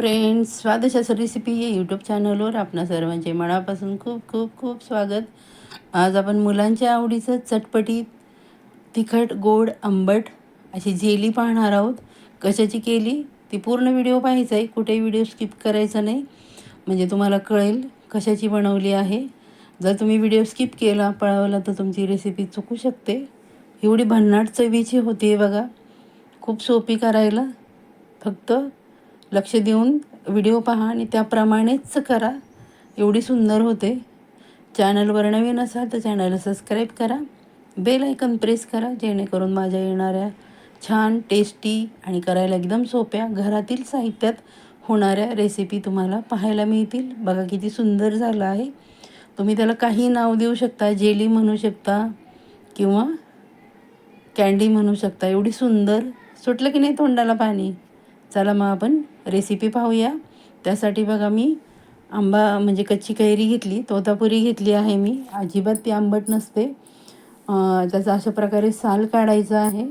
Friends Swadshastra recipe या YouTube चॅनलवर आपणा सर्वांचे मनापासून खूप खूप खूप स्वागत. आज आपण मुलांच्या आवडीचं चटपटीत तिखट गोड आंबट अशी जेली पाहणार आहोत. कशाची केली? ती पूर्ण व्हिडिओ पाहायचा आहे. कुठेही व्हिडिओ स्किप करायचा नाही. म्हणजे तुम्हाला कळेल कशाची बनवली आहे. जर तुम्ही व्हिडिओ स्किप केला पळवला तर तुमची रेसिपी चुकू शकते. एवढी भन्नाट चवीची होती बघा. खूप सोपी करायला. फक्त लक्ष देऊन व्हिडिओ पहा आणि त्याप्रमाणेच करा. एवढी सुंदर होते. चॅनलवर नवीन असाल तर चॅनलला सबस्क्राईब करा. बेल आयकन प्रेस करा जेणेकरून माझ्या येणाऱ्या छान टेस्टी आणि करायला एकदम सोप्या घरातील साहित्यात होणाऱ्या रेसिपी तुम्हाला पाहायला मिळतील. बघा किती सुंदर झालं आहे. तुम्ही त्याला काही नाव देऊ शकता जेली म्हणू शकता किंवा कँडी म्हणू शकता. एवढी सुंदर. सुटलं की नाही तोंडाला पाणी? चला मग आपण रेसिपी पाहूया. त्यासाठी बघा मी आंबा म्हणजे कच्ची कैरी घेतली तोतापुरी घेतली आहे मी. अजिबात ती आंबट नसते. त्याचा अशा प्रकारे साल काढायचा आहे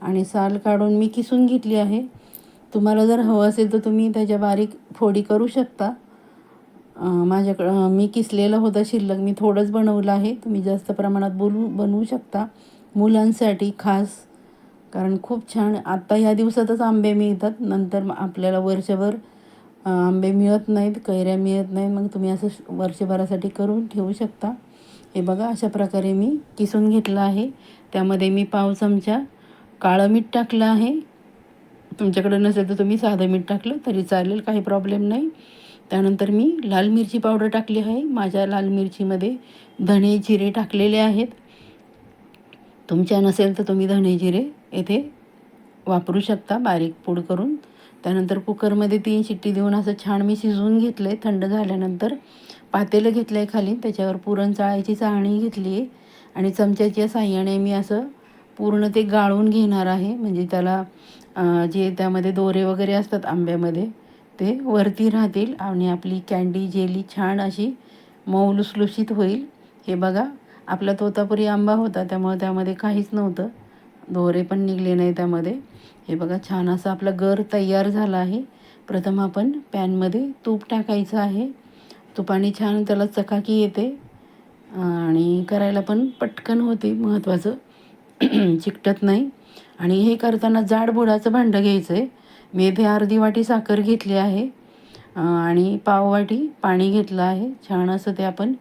आणि साल काढून मी किसून घेतली आहे. तुम्हाला जर हवं असेल तर तुम्ही त्याच्या बारीक फोडी करू शकता. माझ्याकडं मी किसलेलं होतं शिल्लक मी थोडंच बनवलं आहे. तुम्ही जास्त प्रमाणात बोलू बनवू शकता. मुलांसाठी खास कारण खूप छान. आत्ता ह्या दिवसातच आंबे मिळतात. नंतर आपल्याला वर्षभर आंबे मिळत नाहीत कैऱ्या मिळत नाही मग तुम्ही असं वर्षभरासाठी करून ठेवू शकता. हे बघा अशा प्रकारे मी किसून घेतलं आहे. त्यामध्ये मी पाव चमचा काळं मीठ टाकलं आहे. तुमच्याकडे नसेल तर तुम्ही साधं मीठ टाकलं तरी चालेल काही प्रॉब्लेम नाही. त्यानंतर मी लाल मिरची पावडर टाकली आहे. माझ्या लाल मिरचीमध्ये धणे जिरे टाकलेले आहेत. तुमच्या नसेल तर तुम्ही धणे जिरे येथे वापरू शकता बारीक पूड करून. त्यानंतर कुकरमध्ये तीन शिट्टी देऊन असं छान मी शिजवून घेतलं आहे थंड झाल्यानंतर पातेलं घेतलं आहे खाली. त्याच्यावर पुरण चाळायची चाळणी घेतली आहे. आणि चमच्याच्या साह्याने मी असं पूर्ण ते गाळून घेणार आहे. म्हणजे त्याला जे त्यामध्ये दोरे वगैरे असतात आंब्यामध्ये ते वरती राहतील आणि आपली कँडी जेली छान अशी मऊ लुसलुशीत होईल. हे बघा आपला तोतापुरी आंबा होता त्यामुळे त्यामध्ये काहीच नव्हतं. दोरे पण निघले नाही त्यामध्ये. हे बघा छान असा आपला गर तयार झाला आहे. प्रथम आपण पॅनमध्ये तूप टाकायचं आहे. तुपाने छान त्याला चकाकी येते. आणि करायला पण पटकन होते महत्त्वाचं चिकटत नाही. आणि हे करताना जाड बुडाचं भांडं घ्यायचं आहे मी इथे अर्धी वाटी साखर घेतली आहे. आणि पाववाटी पाणी घेतलं आहे. छान असं ते आपण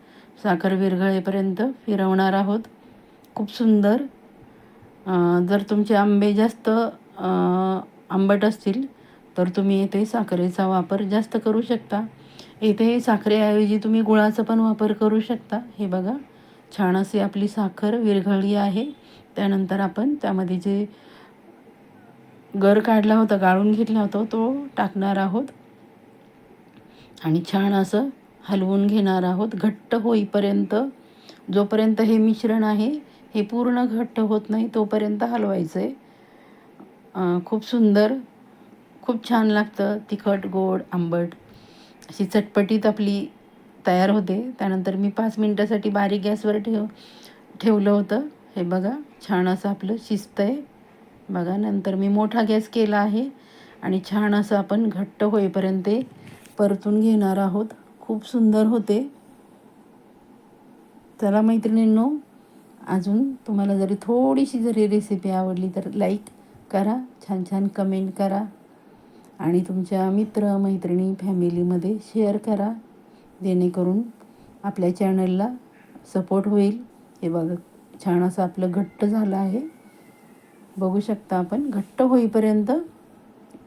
साखर विरघळेपर्यंत फिरवणार आहोत. खूप सुंदर. जर तुमचे आंबे जास्त आंबट असतील तर तुम्ही येथे साखरेचा वापर जास्त करू शकता. येथे साखरेऐवजी तुम्ही गुळाचा पण वापर करू शकता. हे बघा छान असे आपली साखर विरघळली आहे. त्यानंतर आपण त्यामध्ये जे गर काढला होता गाळून घेतला होता तो टाकणार आहोत. आणि छान असं हलवून घेणार आहोत. घट्ट होईपर्यंत जोपर्यंत हे मिश्रण आहे हे पूर्ण घट्ट होत नाही तोपर्यंत हलवायचं. आहे खूप सुंदर खूप छान लागतं. तिखट गोड आंबट. अशी चटपटीत आपली तयार होते. त्यानंतर मी पाच मिनटासाठी बारीक गॅसवर ठेव ठेवलं होतं. हे बघा छान असं आपलं शिस्त आहे बघा नंतर मी मोठा गॅस केला आहे आणि छान असं आपण घट्ट होईपर्यंत परतून घेणार आहोत. खूप सुंदर होते. चला मैत्रिणींनो अजून तुम्हाला जरी थोडीशी जरी रेसिपी आवडली तर लाईक करा छान छान कमेंट करा. आणि तुमच्या मित्र मैत्रिणी फॅमिलीमध्ये शेअर करा. जेणेकरून आपल्या चॅनलला सपोर्ट होईल. हे बघा छान असं आपलं घट्ट झालं आहे. बघू शकता आपण घट्ट होईपर्यंत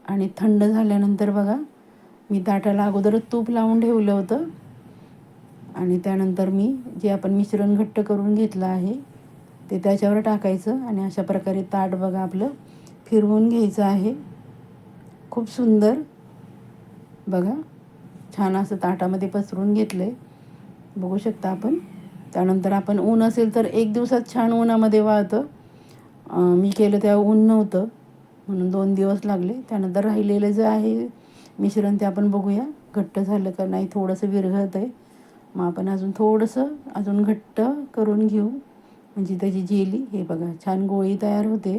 आणि थंड झाल्यानंतर बघा मी ताटाला अगोदरच तूप लावून ठेवलं होतं. आणि त्यानंतर मी जे आपण मिश्रण घट्ट करून घेतलं आहे ते त्याच्यावर टाकायचं आणि अशा प्रकारे ताट बघा आपलं फिरवून घ्यायचं आहे. खूप सुंदर. बघा छान असं ताटामध्ये पसरून घेतलं आहे बघू शकता आपण. त्यानंतर आपण ऊन असेल तर एक दिवसात छान उन्हामध्ये वाहतं मी केलं तेव्हा ऊन नव्हतं म्हणून दोन दिवस लागले. त्यानंतर राहिलेलं जे आहे मिश्रण ते आपण बघूया. घट्ट झालं का नाही थोडंसं विरघळतं आहे मग आपण अजून थोडंसं अजून घट्ट करून घेऊ. म्हणजे त्याची जेली हे बघा छान गोळी तयार होते.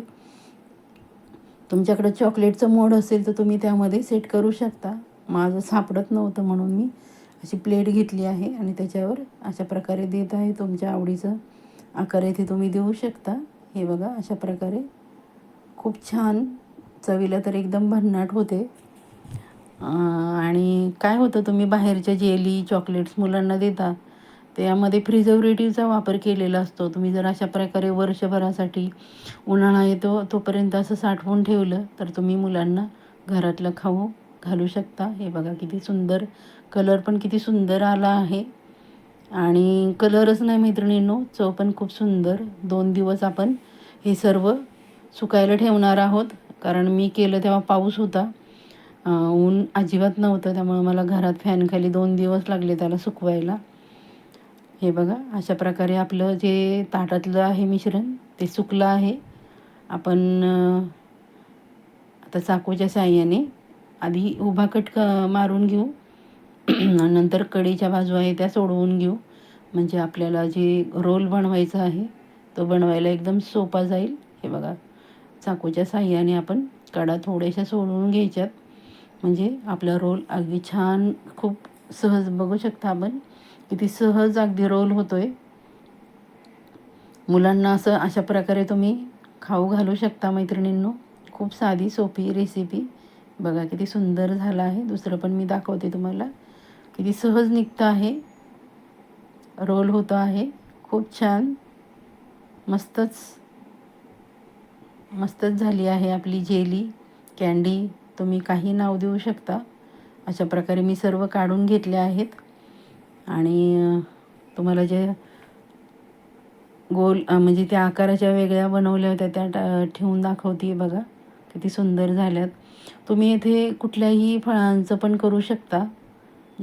तुमच्याकडं चॉकलेटचं मोड असेल तर तुम्ही त्यामध्ये सेट करू शकता. माझं सापडत नव्हतं म्हणून मी अशी प्लेट घेतली आहे आणि त्याच्यावर अशा प्रकारे देत आहे तुमच्या आवडीचं आकार इथे तुम्ही देऊ शकता. हे बघा अशा प्रकारे. खूप छान. चवीला तर एकदम भन्नाट होते. आणि काय होतं तुम्ही बाहेरच्या जेली चॉकलेट्स मुलांना देता. त्यामध्ये प्रिझर्वेटिव्हचा वापर केलेला असतो. तुम्ही जर अशा प्रकारे वर्षभरासाठी उन्हाळा येतो तोपर्यंत असं साठवून ठेवलं तर तुम्ही मुलांना घरातलं खाऊ घालू शकता. हे बघा किती सुंदर कलर पण किती सुंदर आला आहे. आणि कलरच नाही मैत्रिणींनो चव पण खूप सुंदर. दोन दिवस आपण हे सर्व सुकायला ठेवणार आहोत. कारण मी केलं तेव्हा पाऊस होता. ऊन अजिबात नव्हतं त्यामुळे मला घरात फॅनखाली दोन दिवस लागले त्याला सुकवायला. हे बघा अशा प्रकारे आपलं जे ताटातलं आहे मिश्रण ते सुकलं आहे. आपण आता चाकूच्या साह्याने आधी उभा कट क मारून घेऊ. नंतर कडीच्या बाजू आहे त्या सोडवून घेऊ. म्हणजे आपल्याला जे रोल बनवायचा आहे तो बनवायला एकदम सोपा जाईल. हे बघा चाकूच्या साह्याने आपण कडा थोड्याशा सोडवून घ्यायच्यात. म्हणजे आपला रोल अगदी छान खूप सहज बघू शकता आपण. किती सहज अगदी रोल होतो आहे मुलांना असं अशा प्रकारे तुम्ही खाऊ घालू शकता मैत्रिणींनो. खूप साधी सोपी रेसिपी बघा किती सुंदर झालं आहे. दुसरं पण मी दाखवते तुम्हाला. किती सहज निघतं आहे. रोल होतो आहे. खूप छान. मस्तच. मस्तच झाली आहे आपली जेली कॅन्डी तुम्ही काही नाव देऊ शकता. अशा प्रकारे मी सर्व काढून घेतले आहेत. आणि तुम्हाला जे गोल म्हणजे त्या आकाराच्या वेगळ्या बनवल्या होत्या त्या टा- ठेवून दाखवते बघा. किती सुंदर झाल्यात. तुम्ही इथे कुठल्याही फळांचं पण करू शकता.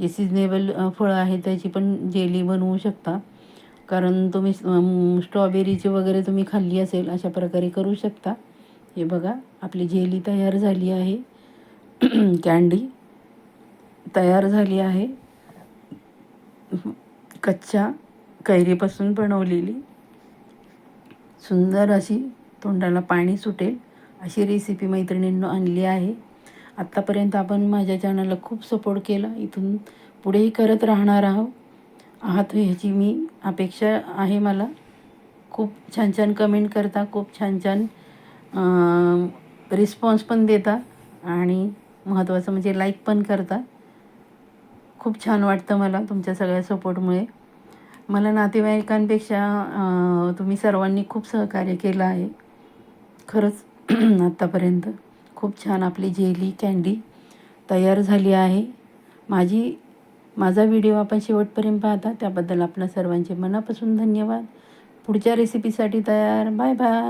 जे सिजनेबल फळं आहेत त्याची पण जेली बनवू शकता. कारण तुम्ही स्ट्रॉबेरीची वगैरे तुम्ही खाल्ली असेल अशा प्रकारे करू शकता. हे बघा आपली जेली तयार झाली आहे. कँडी तयार झाली आहे. कच्च्या कैरीपासून बनवलेली. सुंदर अशी तोंडाला पाणी सुटेल अशी रेसिपी मैत्रिणींनो आणली आहे. आत्तापर्यंत आपण माझ्या चॅनलला खूप सपोर्ट केला. इथून पुढेही करत राहणार आहो आहात ह्याची मी अपेक्षा आहे मला. खूप छान छान कमेंट करता खूप छान छान रिस्पॉन्स पण देता आणि महत्त्वाचं म्हणजे लाईक पण करता. खूप छान वाटतं मला तुमच्या सगळ्या सपोर्टमुळे. मला नातेवाईकांपेक्षा तुम्ही सर्वांनी खूप सहकार्य केलं आहे. खरंच आत्तापर्यंत खूप छान आपली जेली कँडी तयार झाली आहे. माझी माझा व्हिडिओ आपण शेवटपर्यंत पाहता त्याबद्दल आपल्या सर्वांचे मनापासून धन्यवाद. पुढच्या रेसिपीसाठी तयार. Bye bye.